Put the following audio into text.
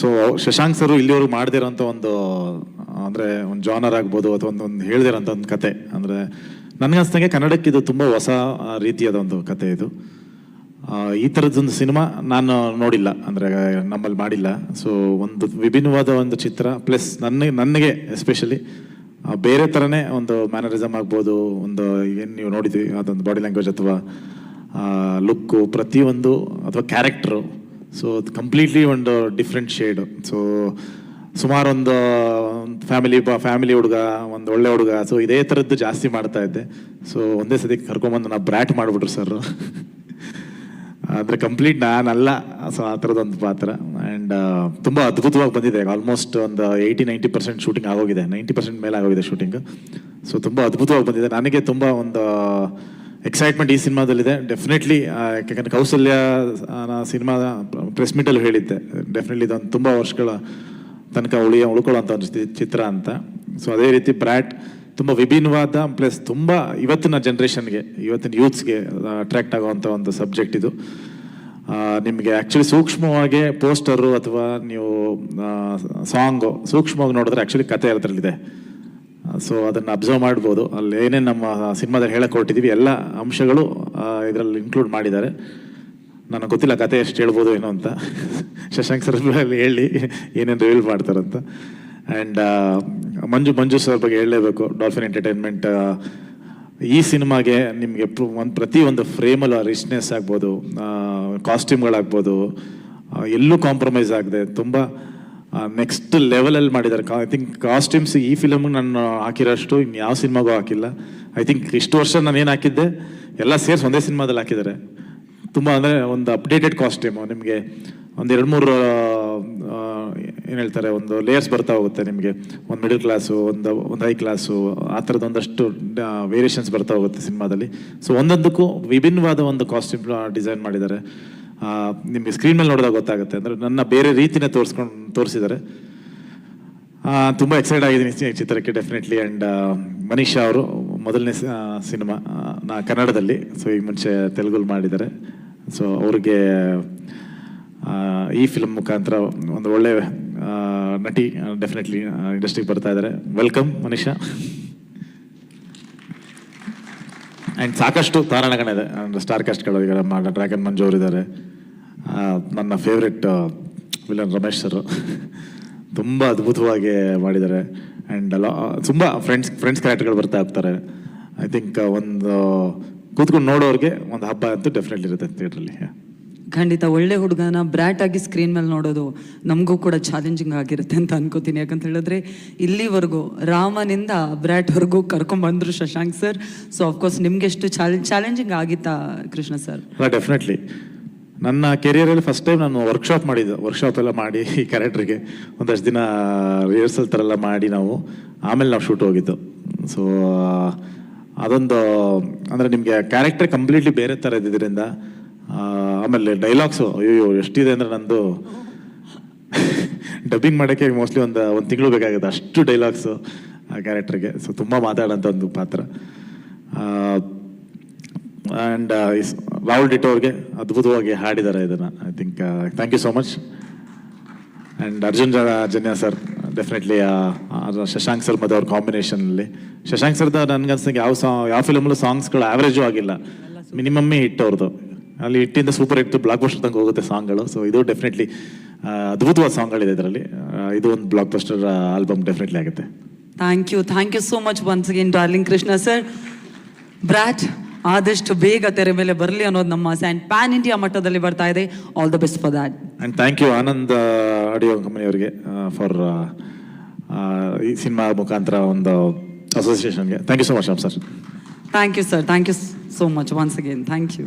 So Shashank sir ಇಲ್ಲಿವರೆಗೂ ಮಾಡದಿರೋಂಥ ಒಂದು, ಅಂದರೆ ಒಂದು ಜಾನರ್ ಆಗ್ಬೋದು ಅಥವಾ ಒಂದು ಒಂದು ಹೇಳ್ದಿರೋಂಥ ಒಂದು ಕತೆ. ಅಂದರೆ ನನಗನ್ಸ್ದಂಗೆ ಕನ್ನಡಕ್ಕೆ ಇದು ತುಂಬ ಹೊಸ ರೀತಿಯಾದ ಒಂದು ಕತೆ ಇದು. ಈ ಥರದ್ದೊಂದು ಸಿನಿಮಾ ನಾನು ನೋಡಿಲ್ಲ, ಅಂದರೆ ನಮ್ಮಲ್ಲಿ ಮಾಡಿಲ್ಲ. ಸೊ ಒಂದು ವಿಭಿನ್ನವಾದ ಒಂದು ಚಿತ್ರ ಪ್ಲಸ್ ನನಗೆ ನನಗೆ ಎಸ್ಪೆಷಲಿ ಬೇರೆ ಥರನೇ ಒಂದು ಮ್ಯಾನರಿಸಮ್ ಆಗ್ಬೋದು, ಒಂದು ಏನು ನೀವು ನೋಡಿದ್ವಿ ಅದೊಂದು ಬಾಡಿ ಲ್ಯಾಂಗ್ವೇಜ್ ಅಥವಾ ಲುಕ್ಕು ಪ್ರತಿಯೊಂದು, ಅಥವಾ ಕ್ಯಾರೆಕ್ಟ್ರು ಸೊ ಅದು ಕಂಪ್ಲೀಟ್ಲಿ ಒಂದು ಡಿಫ್ರೆಂಟ್ ಶೇಡ್ ಸೊ ಸುಮಾರು ಒಂದು ಫ್ಯಾಮಿಲಿ ಫ್ಯಾಮಿಲಿ ಹುಡುಗ, ಒಂದು ಒಳ್ಳೆ ಹುಡುಗ. ಸೊ ಇದೇ ಥರದ್ದು ಜಾಸ್ತಿ ಮಾಡ್ತಾ ಇದ್ದೆ. ಸೊ ಒಂದೇ ಸತಿ ಕರ್ಕೊಂಬಂದು ನಾವು ಬ್ರ್ಯಾಟ್ ಮಾಡಿಬಿಟ್ರು ಸರ್ ಅಂದರೆ ಕಂಪ್ಲೀಟ್ ನಾನಲ್ಲ. ಸೊ ಆ ಥರದೊಂದು ಪಾತ್ರ. ಆ್ಯಂಡ್ ತುಂಬ ಅದ್ಭುತವಾಗಿ ಬಂದಿದೆ. ಆಲ್ಮೋಸ್ಟ್ ಒಂದು ಏಯ್ಟಿ ನೈಂಟಿ ಪರ್ಸೆಂಟ್ ಶೂಟಿಂಗ್ ಆಗೋಗಿದೆ. ನೈಂಟಿ ಪರ್ಸೆಂಟ್ ಮೇಲೆ ಆಗೋಗಿದೆ ಶೂಟಿಂಗ್ ಸೊ ತುಂಬ ಅದ್ಭುತವಾಗಿ ಬಂದಿದೆ. ನನಗೆ ತುಂಬ ಒಂದು ಎಕ್ಸೈಟ್ಮೆಂಟ್ ಈ ಸಿನಿಮಾದಲ್ಲಿದೆ. ಡೆಫಿನೆಟ್ಲಿ ಯಾಕಂದರೆ ಕೌಸಲ್ಯ ಸಿನಿಮಾ ಪ್ರೆಸ್ ಮೀಟಲ್ಲಿ ಹೇಳಿದ್ದೆ. ಡೆಫಿನೆಟ್ಲಿ ಇದೊಂದು ತುಂಬ ವರ್ಷಗಳ ತನಕ ಉಳಿಯ ಉಳ್ಕೊಳ್ಳೋಂಥ ಒಂದು ಚಿತ್ರ ಅಂತ. ಸೊ ಅದೇ ರೀತಿ ಬ್ರ್ಯಾಟ್ ತುಂಬ ವಿಭಿನ್ನವಾದ ಪ್ಲಸ್ ತುಂಬ ಇವತ್ತಿನ ಜನ್ರೇಷನ್ಗೆ ಇವತ್ತಿನ ಯೂತ್ಸ್ಗೆ ಅಟ್ರ್ಯಾಕ್ಟ್ ಆಗುವಂಥ ಒಂದು ಸಬ್ಜೆಕ್ಟ್ ಇದು. ನಿಮಗೆ ಆ್ಯಕ್ಚುಲಿ ಸೂಕ್ಷ್ಮವಾಗಿ ಪೋಸ್ಟರು ಅಥವಾ ನೀವು ಸಾಂಗು ಸೂಕ್ಷ್ಮವಾಗಿ ನೋಡಿದ್ರೆ ಆ್ಯಕ್ಚುಲಿ ಕತೆ ಅದರಲ್ಲಿದೆ. ಸೊ ಅದನ್ನು ಅಬ್ಸರ್ವ್ ಮಾಡ್ಬೋದು. ಅಲ್ಲಿ ಏನೇನು ನಮ್ಮ ಸಿನಿಮಾದಲ್ಲಿ ಹೇಳಕ್ಕೆ ಹೊರಟಿದ್ದೀವಿ ಎಲ್ಲ ಅಂಶಗಳು ಇದರಲ್ಲಿ ಇನ್ಕ್ಲೂಡ್ ಮಾಡಿದ್ದಾರೆ. ನನಗೆ ಗೊತ್ತಿಲ್ಲ ಕತೆ ಎಷ್ಟು ಹೇಳ್ಬೋದು ಏನೋ ಅಂತ. ಶಶಾಂಕ್ ಸರ್ ಹೇಳಿ, ಏನೇನು ರಿವೀಲ್ ಮಾಡ್ತಾರಂತ. ಆ್ಯಂಡ್ ಮಂಜು ಮಂಜು ಸರ್ ಬಗ್ಗೆ ಹೇಳಲೇಬೇಕು. ಡಾಲ್ಫಿನ್ ಎಂಟರ್ಟೈನ್ಮೆಂಟ್ ಈ ಸಿನಿಮಾಗೆ ನಿಮಗೆ ಒಂದು ಪ್ರತಿ ಒಂದು ಫ್ರೇಮಲ್ಲಿ ರಿಚ್ನೆಸ್ ಆಗ್ಬೋದು ಕಾಸ್ಟ್ಯೂಮ್ಗಳಾಗ್ಬೋದು ಎಲ್ಲೂ ಕಾಂಪ್ರಮೈಸ್ ಆಗದೆ, ತುಂಬ ನೆಕ್ಸ್ಟ್ ಲೆವೆಲಲ್ಲಿ ಮಾಡಿದ್ದಾರೆ. ಐ ಥಿಂಕ್ ಕಾಸ್ಟ್ಯೂಮ್ಸ್ ಈ ಫಿಲಮ್ಗೆ ನಾನು ಹಾಕಿರೋಷ್ಟು ಇನ್ನು ಯಾವ ಸಿನಿಮಾಗೂ ಹಾಕಿಲ್ಲ. ಐ ಥಿಂಕ್ ಇಷ್ಟು ವರ್ಷ ನಾನು ಏನು ಹಾಕಿದ್ದೆ, ಎಲ್ಲ ಸೇರಿಸಿ ಒಂದೇ ಸಿನಿಮಾದಲ್ಲಿ ಹಾಕಿದ್ದಾರೆ. ತುಂಬ ಅಂದರೆ ಒಂದು ಅಪ್ಡೇಟೆಡ್ ಕಾಸ್ಟ್ಯೂಮು ನಿಮಗೆ ಒಂದು ಎರಡು ಮೂರು ಏನು ಹೇಳ್ತಾರೆ, ಒಂದು ಲೇಯರ್ಸ್ ಬರ್ತಾ ಹೋಗುತ್ತೆ ನಿಮಗೆ. ಒಂದು ಮಿಡಲ್ ಕ್ಲಾಸು ಒಂದು ಒಂದು ಹೈ ಕ್ಲಾಸು ಆ ಥರದ ಒಂದಷ್ಟು ವೇರಿಯೇಷನ್ಸ್ ಬರ್ತಾ ಹೋಗುತ್ತೆ ಸಿನಿಮಾದಲ್ಲಿ ಸೊ ಒಂದೊಂದಕ್ಕೂ ವಿಭಿನ್ನವಾದ ಒಂದು ಕಾಸ್ಟ್ಯೂಮ್ ಡಿಸೈನ್ ಮಾಡಿದ್ದಾರೆ. ನಿಮಗೆ ಸ್ಕ್ರೀನ್ ಮೇಲೆ ನೋಡಿದಾಗ ಗೊತ್ತಾಗುತ್ತೆ. ಅಂದರೆ ನನ್ನ ಬೇರೆ ರೀತಿನೇ ತೋರಿಸ್ಕೊಂಡು, ತೋರಿಸಿದ್ದಾರೆ. ತುಂಬ ಎಕ್ಸೈಟ್ ಆಗಿದ್ದೀನಿ ಚಿತ್ರಕ್ಕೆ ಡೆಫಿನೆಟ್ಲಿ ಆ್ಯಂಡ್ ಮನೀಷಾ ಅವರು ಮೊದಲನೇ ಸಿನಿಮಾ ನಾ ಕನ್ನಡದಲ್ಲಿ. ಸೊ ಈಗ ಮುಂಚೆ ತೆಲುಗುಲ್ ಮಾಡಿದ್ದಾರೆ. ಸೊ ಅವ್ರಿಗೆ ಈ ಫಿಲ್ಮ್ ಮುಖಾಂತರ ಒಂದು ಒಳ್ಳೆ ನಟಿ ಡೆಫಿನೆಟ್ಲಿ ಇಂಡಸ್ಟ್ರಿಗೆ ಬರ್ತಾ ಇದ್ದಾರೆ. ವೆಲ್ಕಮ್ ಮನೀಷಾ. ಆ್ಯಂಡ್ ಸಾಕಷ್ಟು ತಾರಣಗಳಿದೆ. ಇದೆ ಸ್ಟಾರ್ ಕಾಸ್ಟ್ಗಳು ಈಗ ನಮ್ಮ ಡ್ರ್ಯಾಗನ್ ಮಂಜು ಅವರಿದ್ದಾರೆ ನನ್ನ ಫೇವ್ರೆಟ್ ವಿಲನ್ ರಮೇಶ್ ಸರ್ ತುಂಬ ಅದ್ಭುತವಾಗಿ ಮಾಡಿದ್ದಾರೆ. ಆ್ಯಂಡ್ ಅಲ್ಲ ತುಂಬ ಫ್ರೆಂಡ್ಸ್ ಫ್ರೆಂಡ್ಸ್ ಕ್ಯಾರೆಕ್ಟರ್ಗಳು ಬರ್ತಾ ಹೋಗ್ತಾರೆ. ಐ ಥಿಂಕ್ ಒಂದು, ಕೂತ್ಕೊಂಡು ನೋಡೋರಿಗೆ ಒಂದು ಹಬ್ಬ ಅಂತೂ ಡೆಫಿನೆಟ್ಲಿ ಇರುತ್ತೆ ಥಿಯೇಟ್ರಲ್ಲಿ ಖಂಡಿತ ಒಳ್ಳೆ ಹುಡುಗನ ಬ್ರ್ಯಾಟ್ ಆಗಿ ಸ್ಕ್ರೀನ್ ಮೇಲೆ ನೋಡೋದು ನಮಗೂ ಕೂಡ ಚಾಲೆಂಜಿಂಗ್ ಆಗಿರುತ್ತೆ ಅಂತ ಅನ್ಕೋತೀನಿ. ಯಾಕಂತ ಹೇಳಿದ್ರೆ ಇಲ್ಲಿವರೆಗೂ ರಾಮನಿಂದ ಬ್ರ್ಯಾಟ್ವರೆಗೂ ಕರ್ಕೊಂಡ್ಬಂದ್ರು Shashank sir so of course ನಿಮ್ಗೆ ಎಷ್ಟು ಚಾಲೆಂಜಿಂಗ್ ಆಗಿತ್ತಾ ಕೃಷ್ಣ ಸರ್ ಡೆಫಿನೆಟ್ಲಿ ನನ್ನ ಕೆರಿಯರಲ್ಲಿ ಫಸ್ಟ್ ಟೈಮ್ ನಾನು ವರ್ಕ್ಶಾಪ್ ಮಾಡಿದ್ದು. ವರ್ಕ್ಶಾಪ್ ಎಲ್ಲ ಮಾಡಿ ಈ ಕ್ಯಾರೆಕ್ಟ್ರಿಗೆ ಒಂದಷ್ಟು ದಿನ ರಿಹರ್ಸಲ್ ಥರ ಎಲ್ಲ ಮಾಡಿ ನಾವು. ಆಮೇಲೆ ನಾವು ಶೂಟ್ ಹೋಗಿದ್ದು. ಸೊ ಅದೊಂದು, ಅಂದರೆ ನಿಮಗೆ ಕ್ಯಾರೆಕ್ಟರ್ ಕಂಪ್ಲೀಟ್ಲಿ ಬೇರೆ ಥರ ಇದ್ದಿದ್ದರಿಂದ ಆಮೇಲೆ ಡೈಲಾಗ್ಸು ಅಯ್ಯೋ ಎಷ್ಟಿದೆ ಅಂದರೆ ನಂದು ಡಬ್ಬಿಂಗ್ ಮಾಡೋಕ್ಕೆ ಮೋಸ್ಟ್ಲಿ ಒಂದು ಒಂದು ತಿಂಗಳು ಬೇಕಾಗುತ್ತೆ ಅಷ್ಟು ಡೈಲಾಗ್ಸು ಆ ಕ್ಯಾರೆಕ್ಟರ್ಗೆ ಸೊ ತುಂಬ ಮಾತಾಡೋಂಥ ಒಂದು ಪಾತ್ರ. ಆ್ಯಂಡ್ ರಾಹುಲ್ ಡಿಟೋ ಅವ್ರಿಗೆ ಅದ್ಭುತವಾಗಿ ಹಾಡಿದ್ದಾರೆ ಇದನ್ನು I think thank you so much and Arjun Janya sir definitely Shashank sir ಮತ್ತು ಅವ್ರ ಕಾಂಬಿನೇಷನಲ್ಲಿ ಶಶಾಂಕ್ ಸರ್ದ ನನಗನ್ಸಂಗೆ ಯಾವ ಸಾಂಗ್ ಯಾವ ಫಿಲಮಲ್ಲೂ ಸಾಂಗ್ಸ್ಗಳು ಆವ್ರೇಜು ಆಗಿಲ್ಲ. ಮಿನಿಮಮ್ಮೇ ಹಿಟ್ ಅವ್ರದ್ದು ಅಲ್ಲಿ ಇಟ್ಟಿಂದ ಸೂಪರ್ ಹಿಟ್ ಬ್ಲಾಕ್ ಬಸ್ಟರ್ ತಂಗ ಹೋಗುತ್ತೆ ಸಾಂಗ್ಗಳು ಸೊ ಇದು ಡೆಫಿನೆಟ್ಲಿ ಅದ್ಭುತವಾದ ಸಾಂಗ್ಗಳಿದೆ ಇದರಲ್ಲಿ. ಇದು ಒಂದು ಬ್ಲಾಕ್ ಬಸ್ಟರ್ ಆಲ್ಬಮ್ ಡೆಫಿನೆಟ್ಲಿ ಆಗುತ್ತೆ. Thank you thank you so much once again darling Krishna sir Brat ಆದಷ್ಟು ಬೇಗ ತೆರೆ ಮೇಲೆ ಬರಲಿ ಅನ್ನೋದು ನಮ್ಮ ಆಸೆ. ಆ್ಯಂಡ್ ಪ್ಯಾನ್ ಇಂಡಿಯಾ ಮಟ್ಟದಲ್ಲಿ ಬರ್ತಾ ಇದೆ. All the best for that and thank you Anand audio ಕಂಪನಿಯವರಿಗೆ ಫಾರ್ ಈ ಸಿನಿಮಾ ಮುಖಾಂತರ ಒಂದು ಅಸೋಸಿಯೇಷನ್ಗೆ thank you so much sir thank you sir thank you so much once again thank you